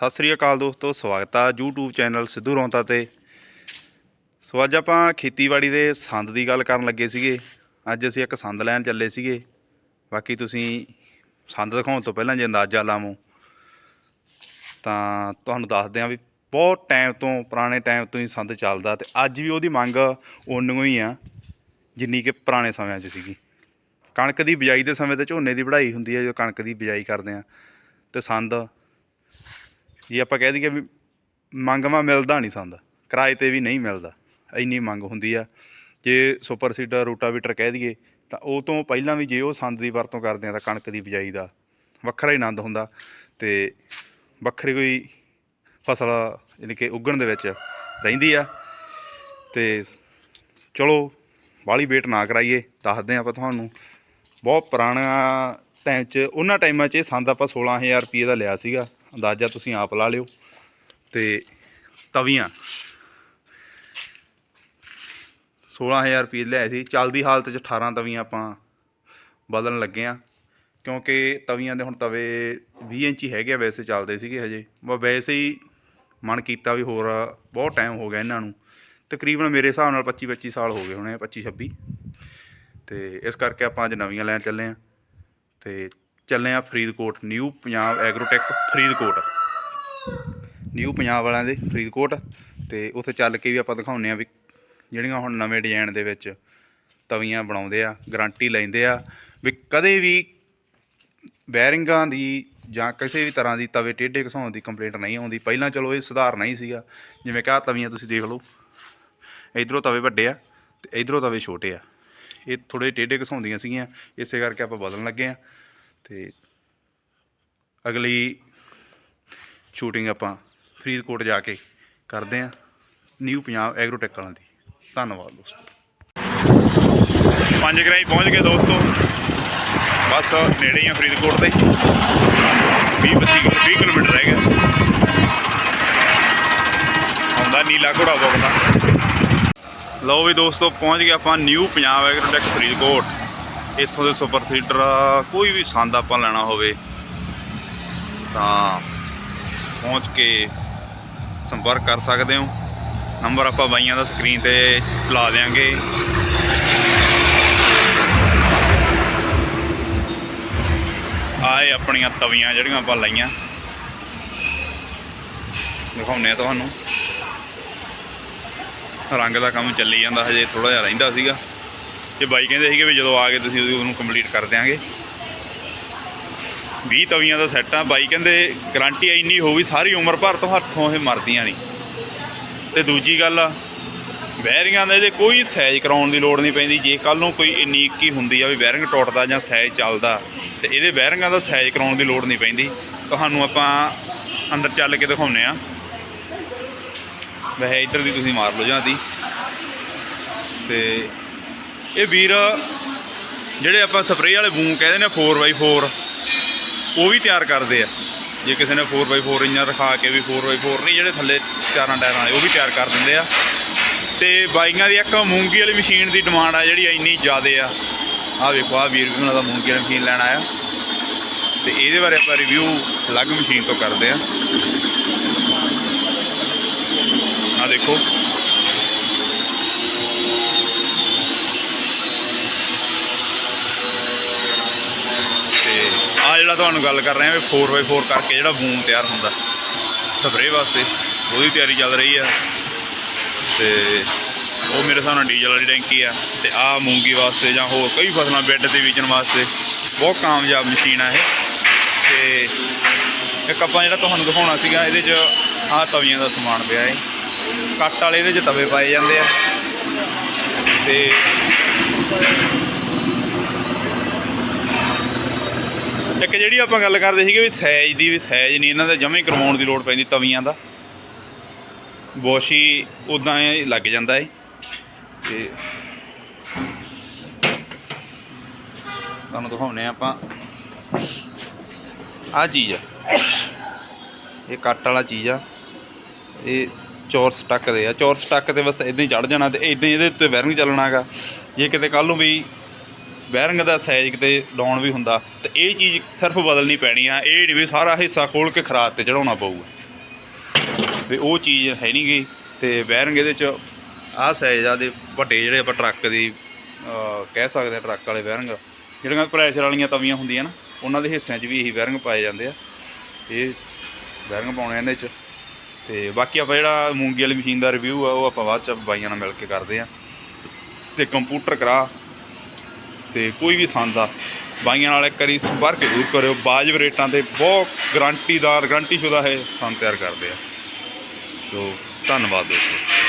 ਸਤਿ ਸ੍ਰੀ ਅਕਾਲ ਦੋਸਤੋ, ਸਵਾਗਤ ਆ YouTube ਚੈਨਲ ਸਿੱਧੂ ਰੌਂਤਾ ਤੇ। ਸੋ ਅੱਜ ਆਪਾਂ ਖੇਤੀਬਾੜੀ ਦੇ ਸੰਦ ਦੀ ਗੱਲ ਕਰਨ ਲੱਗੇ ਸੀਗੇ। ਅੱਜ ਅਸੀਂ ਇੱਕ ਸੰਦ ਲੈਣ ਚੱਲੇ ਸੀਗੇ। ਬਾਕੀ ਤੁਸੀਂ ਸੰਦ ਦਿਖਾਉਣ ਤੋਂ ਪਹਿਲਾਂ ਜੇ ਅੰਦਾਜ਼ਾ ਲਾਵੋ। ਤਾਂ ਤੁਹਾਨੂੰ ਦੱਸਦੇ ਹਾਂ ਵੀ ਬਹੁਤ ਟਾਈਮ ਤੋਂ, ਪੁਰਾਣੇ ਟਾਈਮ ਤੋਂ ਹੀ ਸੰਦ ਚੱਲਦਾ ਤੇ ਅੱਜ ਵੀ ਉਹਦੀ ਮੰਗ ਓਨੀ ਹੀ ਆ, ਜਿੰਨੀ ਕਿ ਪੁਰਾਣੇ ਸਮਿਆਂ 'ਚ ਸੀਗੀ। ਕਣਕ ਦੀ ਬਿਜਾਈ ਦੇ ਸਮੇਂ ਤੇ ਝੋਨੇ ਦੀ ਵਢਾਈ ਹੁੰਦੀ ਹੈ ਜੋ ਕਣਕ ਦੀ ਬਿਜਾਈ ਕਰਦੇ ਆ, ਤੇ ਸੰਦ ਜੇ ਆਪਾਂ ਕਹਿ ਦਈਏ ਵੀ ਮੰਗਵਾ ਮਿਲਦਾ ਨਹੀਂ ਸੰਦ। ਕਿਰਾਏ ਤੇ ਵੀ ਨਹੀਂ ਮਿਲਦਾ। ਇੰਨੀ ਮੰਗ ਹੁੰਦੀ ਆ। ਜੇ ਸੁਪਰ ਸੀਡਰ, ਰੂਟਾਵੀਟਰ ਕਹਿ ਦਈਏ, ਤਾਂ ਉਹ ਤੋਂ ਪਹਿਲਾਂ ਵੀ ਜੇ ਉਹ ਸੰਦ ਦੀ ਵਰਤੋਂ ਕਰਦੇ ਆ ਤਾਂ ਕਣਕ ਦੀ ਬਿਜਾਈ ਦਾ ਵੱਖਰਾ ਹੀ ਆਨੰਦ ਹੁੰਦਾ। ਤੇ ਵੱਖਰੀ ਕੋਈ ਫਸਲ ਯਾਨੀ ਕਿ ਉੱਗਣ ਦੇ ਵਿੱਚ ਰਹਿੰਦੀ ਆ। ਤੇ ਚਲੋ, ਬਾਹਲੀ ਵੇਟ ਨਾ ਕਰਾਈਏ, ਦੱਸਦੇ ਹਾਂ ਆਪਾਂ ਤੁਹਾਨੂੰ। ਬਹੁਤ ਪੁਰਾਣਾ ਟਾਈਮ 'ਚ, ਉਹਨਾਂ ਟਾਈਮਾਂ 'ਚ ਇਹ ਸੰਦ ਆਪਾਂ 16000 ਰੁਪਏ ਦਾ ਲਿਆ ਸੀਗਾ। ਅੰਦਾਜ਼ਾ ਤੁਸੀਂ ਆਪ ਲਾ ਲਿਓ ਤੇ ਤਵੀਆਂ। 16000 ਰੁਪਏ ਲਿਆਏ ਸੀ। ਚੱਲਦੀ ਹਾਲਤ 'ਚ 18 ਤਵੀਆਂ ਆਪਾਂ ਬਦਲਣ ਲੱਗੇ ਆ। ਕਿਉਂਕਿ ਤਵੀਆਂ ਦੇ ਹੁਣ ਤਵੇ 20 ਇੰਚੀ ਹੈਗੇ ਆ, ਵੈਸੇ ਚੱਲਦੇ ਸੀਗੇ ਹਜੇ। ਵਾ ਵੈਸੇ ਹੀ ਮਨ ਕੀਤਾ ਵੀ ਹੋਰ ਬਹੁਤ ਟਾਈਮ ਹੋ ਗਿਆ ਇਹਨਾਂ ਨੂੰ। ਤਕਰੀਬਨ ਮੇਰੇ ਹਿਸਾਬ ਨਾਲ 25 25 ਸਾਲ ਹੋ ਗਏ ਹੋਣੇ 25 26 ਤੇ ਇਸ ਕਰਕੇ ਆਪਾਂ ਅੱਜ ਨਵੀਆਂ ਲੈਣ ਚੱਲੇ ਆ। ਤੇ ਚੱਲੇ ਆ Faridkot, New Punjab Agrotech Faridkot. New Punjab ਵਾਲਿਆਂ ਦੇ ਫਰੀਦਕੋਟ ਤੇ ਉੱਥੇ ਚੱਲ ਕੇ ਵੀ ਆਪਾਂ ਦਿਖਾਉਂਦੇ ਆ ਵੀ ਜਿਹੜੀਆਂ ਹੁਣ ਨਵੇਂ ਡਿਜ਼ਾਈਨ ਦੇ ਵਿੱਚ ਤਵੀਆਂ ਬਣਾਉਂਦੇ ਆ ਗਾਰੰਟੀ ਲੈਂਦੇ ਆ ਵੀ ਕਦੇ ਵੀ ਬੈਰਿੰਗਾਂ ਦੀ ਜਾਂ ਕਿਸੇ ਵੀ ਤਰ੍ਹਾਂ ਦੀ ਤਵੇ ਟੇਢੇ ਘਸਾਉਣ ਦੀ ਕੰਪਲੇਂਟ ਨਹੀਂ ਆਉਂਦੀ। ਪਹਿਲਾਂ ਚਲੋ ਇਹ ਸੁਧਾਰ ਨਹੀਂ ਸੀਗਾ, ਜਿਵੇਂ ਕਿ ਤਵੀਆਂ ਤੁਸੀਂ ਦੇਖ ਲਓ। ਇਧਰੋਂ ਤਵੇ ਵੱਡੇ ਆ ਤੇ ਇਧਰੋਂ ਤਵੇ ਛੋਟੇ ਆ। ਇਹ ਥੋੜੇ ਟੇਢੇ ਘਸਾਉਂਦੀਆਂ ਸੀਗੀਆਂ, ਇਸੇ ਕਰਕੇ ਆਪਾਂ ਬਦਲਣ ਲੱਗੇ ਆ। ਤੇ ਅਗਲੀ ਸ਼ੂਟਿੰਗ ਆਪਾਂ ਫਰੀਦਕੋਟ ਜਾ ਕੇ ਕਰਦੇ ਆ ਨਿਊ ਪੰਜਾਬ ਐਗਰੋਟੈਕ ਵਾਲਿਆਂ ਦੀ। ਧੰਨਵਾਦ ਦੋਸਤੋ। ਪੰਜ ਗਰਾਈ ਪਹੁੰਚ ਗਏ ਦੋਸਤੋ। ਬਸ ਨੇੜੇ ਹੀ ਆ ਫਰੀਦਕੋਟ ਦੇ। 20 25 ਕਿਲੋ 20 ਕਿਲੋਮੀਟਰ ਰਹਿ ਗਿਆ ਹੁੰਦਾ ਨੀਲਾ ਘੋੜਾ ਬੋਗਦਾ ਲਓ ਵੀ ਦੋਸਤੋ, ਪਹੁੰਚ ਗਏ ਆਪਾਂ ਨਿਊ ਪੰਜਾਬ ਐਗਰੋਟੈਕ ਫਰੀਦਕੋਟ। ਇੱਥੋਂ ਦੇ ਸੁਪਰ ਸੀਡਰ ਕੋਈ ਵੀ ਸੰਦ ਆਪਾਂ ਲੈਣਾ ਹੋਵੇ, ਤਾਂ ਪਹੁੰਚ ਕੇ ਸੰਪਰਕ ਕਰ ਸਕਦੇ ਹੋ। ਨੰਬਰ ਆਪਾਂ ਬਾਈਆਂ ਦਾ ਸਕਰੀਨ ਤੇ ਲਾ ਦੇਾਂਗੇ ਆਏ ਆਪਣੀਆਂ ਤਵੀਆਂ ਜਿਹੜੀਆਂ ਆਪਾਂ ਲਾਈਆਂ। ਦਿਖਾਉਂਦੇ ਆ ਤੁਹਾਨੂੰ। ਰੰਗ ਦਾ ਕੰਮ ਚੱਲੀ ਜਾਂਦਾ, ਹਜੇ ਥੋੜਾ ਜਿਹਾ ਰਹਿੰਦਾ ਸੀਗਾ। ਤੇ ਬਾਈ ਕਹਿੰਦੇ ਸੀਗੇ ਵੀ ਜਦੋਂ ਆ ਗਏ ਤੁਸੀਂ ਉਹਨੂੰ ਕੰਪਲੀਟ ਕਰ ਦਿਆਂਗੇ। 20 ਤਵੀਆਂ ਦਾ ਸੈੱਟ ਆ। ਬਾਈ ਕਹਿੰਦੇ ਗਾਰੰਟੀ ਇੰਨੀ ਹੋਊਗੀ ਸਾਰੀ ਉਮਰ ਭਰ ਤੋਂ ਹੱਥੋਂ ਇਹ ਮਰਦੀਆਂ ਨਹੀਂ। ਤੇ ਦੂਜੀ ਗੱਲ ਆ ਬੈਰਿੰਗਾਂ ਦਾ ਇਹਦੇ ਕੋਈ ਸਾਈਜ਼ ਕਰਾਉਣ ਦੀ ਲੋੜ ਨਹੀਂ ਪੈਂਦੀ। ਜੇ ਕੱਲ ਨੂੰ ਕੋਈ ਇੰਨੀ ਕੀ ਹੁੰਦੀ ਆ ਵੀ ਬੈਰਿੰਗ ਟੁੱਟਦਾ ਜਾਂ ਸਾਈਜ਼ ਚੱਲਦਾ, ਤੇ ਇਹਦੇ ਬੈਰਿੰਗਾਂ ਦਾ ਸਾਈਜ਼ ਕਰਾਉਣ ਦੀ ਲੋੜ ਨਹੀਂ ਪੈਂਦੀ। ਤੁਹਾਨੂੰ ਆਪਾਂ ਅੰਦਰ ਚੱਲ ਕੇ ਦਿਖਾਉਂਦੇ ਆ। ਵੈਸੇ ਇੱਧਰ ਦੀ ਤੁਸੀਂ ਮਾਰ ਲਓ ਜਾਂਦੀ ਤੇ ਇਹ ਵੀਰ ਜਿਹੜੇ ਆਪਾਂ ਸਪਰੇਅ ਵਾਲੇ ਬੂਮ ਕਹਿੰਦੇ ਨੇ 4x4 ਉਹ ਵੀ ਤਿਆਰ ਕਰਦੇ ਆ। ਜੇ ਕਿਸੇ ਨੇ 4x4 ਇੰਜਨ ਰਖਾ ਕੇ ਵੀ 4x4 ਨਹੀਂ, ਜਿਹੜੇ ਥੱਲੇ ਚਾਰਾਂ ਟਾਇਰਾਂ ਵਾਲੇ, ਉਹ ਵੀ ਤਿਆਰ ਕਰ ਦਿੰਦੇ ਆ। ਤੇ ਬਾਈਆਂ ਦੀ ਇੱਕ ਮੂੰਗੀ ਵਾਲੀ ਮਸ਼ੀਨ ਦੀ ਡਿਮਾਂਡ ਆ ਜਿਹੜੀ ਇੰਨੀ ਜ਼ਿਆਦੇ ਆ। ਆਹ ਵੇਖੋ, ਆਹ ਵੀਰ ਵੀ ਉਹਨਾਂ ਦਾ ਮੂੰਗੀ ਵਾਲੀ ਮਸ਼ੀਨ ਲੈਣ ਆਇਆ। ਤੇ ਇਹਦੇ ਬਾਰੇ ਆਪਾਂ ਰਿਵਿਊ ਅਲੱਗ ਮਸ਼ੀਨ ਤੋਂ ਕਰਦੇ ਆ। ਆ ਦੇਖੋ। ਆ ਤੁਹਾਨੂੰ ਗੱਲ ਕਰ ਰਹੇ ਆ ਵੀ 4x4 ਕਰਕੇ ਜਿਹੜਾ ਬੂਮ ਤਿਆਰ ਹੁੰਦਾ। ਸਪਰੇਅ ਵਾਸਤੇ। ਉਹਦੀ ਤਿਆਰੀ ਚੱਲ ਰਹੀ ਆ। ਤੇ ਉਹ ਮੇਰੇ ਹਿਸਾਬ ਨਾਲ ਡੀਜ਼ਲ ਵਾਲੀ ਟੈਂਕੀ ਆ। ਤੇ ਆ ਮੂੰਗੀ ਵਾਸਤੇ ਜਾਂ ਹੋਰ ਕਈ ਫਸਲਾਂ ਬੈੱਡ ਤੇ ਬੀਜਣ ਵਾਸਤੇ। ਬਹੁਤ ਕਾਮਯਾਬ ਮਸ਼ੀਨ ਆ ਇਹ। ਤੇ ਇੱਕ ਆਪਾਂ ਜਿਹੜਾ ਤੁਹਾਨੂੰ ਦਿਖਾਉਣਾ ਸੀਗਾ, ਇਹਦੇ 'ਚ ਆਹ ਤਵੀਆਂ ਦਾ ਸਮਾਨ ਪਿਆ ਹੈ ਕੱਟ ਵਾਲੇ ਇਹਦੇ 'ਚ ਤਵੇ ਪਾਏ ਜਾਂਦੇ ਆ। ਤੇ ਇੱਕ ਜਿਹੜੀ ਆਪਾਂ ਗੱਲ ਕਰਦੇ ਸੀਗੇ ਵੀ ਸਾਈਜ਼ ਦੀ, ਵੀ ਸਾਈਜ਼ ਨਹੀਂ, ਇਹਨਾਂ ਦਾ ਜਮਾਂ ਕਰਵਾਉਣ ਦੀ ਲੋੜ ਪੈਂਦੀ ਤਵੀਆਂ ਦਾ। ਬੋਸ਼ੀ ਉਦਾਂ ਹੀ ਲੱਗ ਜਾਂਦਾ ਏ। ਤੇ ਤੁਹਾਨੂੰ ਦਿਖਾਉਨੇ ਆ ਆਪਾਂ। ਆ ਚੀਜ਼ ਆ। ਇਹ ਕੱਟ ਵਾਲਾ ਚੀਜ਼ ਆ। ਇਹ ਚੌਰਸ ਟੱਕਦੇ ਆ। ਚੌਰਸ ਟੱਕ ਤੇ ਬਸ ਇਦਾਂ ਹੀ ਚੜ ਜਾਣਾ ਤੇ ਇਦਾਂ ਹੀ ਇਹਦੇ ਉੱਤੇ ਬੈਰਿੰਗ ਚੱਲਣਾਗਾ। ਜੇ ਕਿਤੇ ਕੱਲ ਨੂੰ ਵੀ ਬੈਰਿੰਗ ਦਾ ਸਾਈਜ਼ ਕਿਤੇ ਡਾਊਨ ਵੀ ਹੁੰਦਾ ਤੇ ਇਹ ਚੀਜ਼ ਸਿਰਫ ਬਦਲਣੀ ਪੈਣੀ ਆ, ਇਹ ਨਹੀਂ ਵੀ ਸਾਰਾ ਹਿੱਸਾ ਖੋਲ ਕੇ ਖਰਾਦ ਤੇ ਚੜਾਉਣਾ ਪਊਗਾ। ਤੇ ਉਹ ਚੀਜ਼ ਹੈ ਨਹੀਂ ਗਈ ਤੇ ਬੈਰਿੰਗ ਇਹਦੇ ਚ ਆਹ ਸਾਈਜ਼ ਆ, ਦੇ ਵੱਡੇ ਜਿਹੜੇ ਆਪਾਂ ਟਰੱਕ ਦੀ ਕਹਿ ਸਕਦੇ ਆ ਟਰੱਕ ਵਾਲੇ ਬੈਰਿੰਗ ਜਿਹੜੀਆਂ ਪ੍ਰੈਸ਼ਰ ਵਾਲੀਆਂ ਤਵੀਆਂ ਹੁੰਦੀਆਂ ਨਾ, ਉਹਨਾਂ ਦੇ ਹਿੱਸਿਆਂ 'ਚ ਵੀ ਇਹੀ ਬੈਰਿੰਗ ਪਾਏ ਜਾਂਦੇ ਆ। ਇਹ ਬੈਰਿੰਗ ਪਾਉਣੇ ਆ ਇਹਦੇ 'ਚ। ਤੇ ਬਾਕੀ ਆਪਾਂ ਜਿਹੜਾ ਮੂੰਗੀ ਵਾਲੀ ਮਸ਼ੀਨ ਦਾ ਰਿਵਿਊ ਆ, ਉਹ ਆਪਾਂ ਬਾਅਦ 'ਚ ਬਾਈਆਂ ਨਾਲ ਮਿਲ ਕੇ ਕਰਦੇ ਆ। ਤੇ ਕੰਪਿਊਟਰ ਕਰਾ ਤੇ ਕੋਈ ਵੀ ਸੰਦ ਆ, ਬਾਈਆਂ ਨਾਲ ਇੱਕ ਵਾਰੀ ਸੰਪਰਕ ਜ਼ਰੂਰ ਕਰਿਓ। ਬਾਜਬ ਰੇਟਾਂ ਤੇ ਬਹੁਤ ਗਰੰਟੀਦਾਰ ਗਰੰਟੀ ਸ਼ੁਦਾ ਹੈ ਸੰਦ ਤਿਆਰ ਕਰਦੇ ਆ। ਸੋ ਧੰਨਵਾਦ ਦੋਸਤੋ।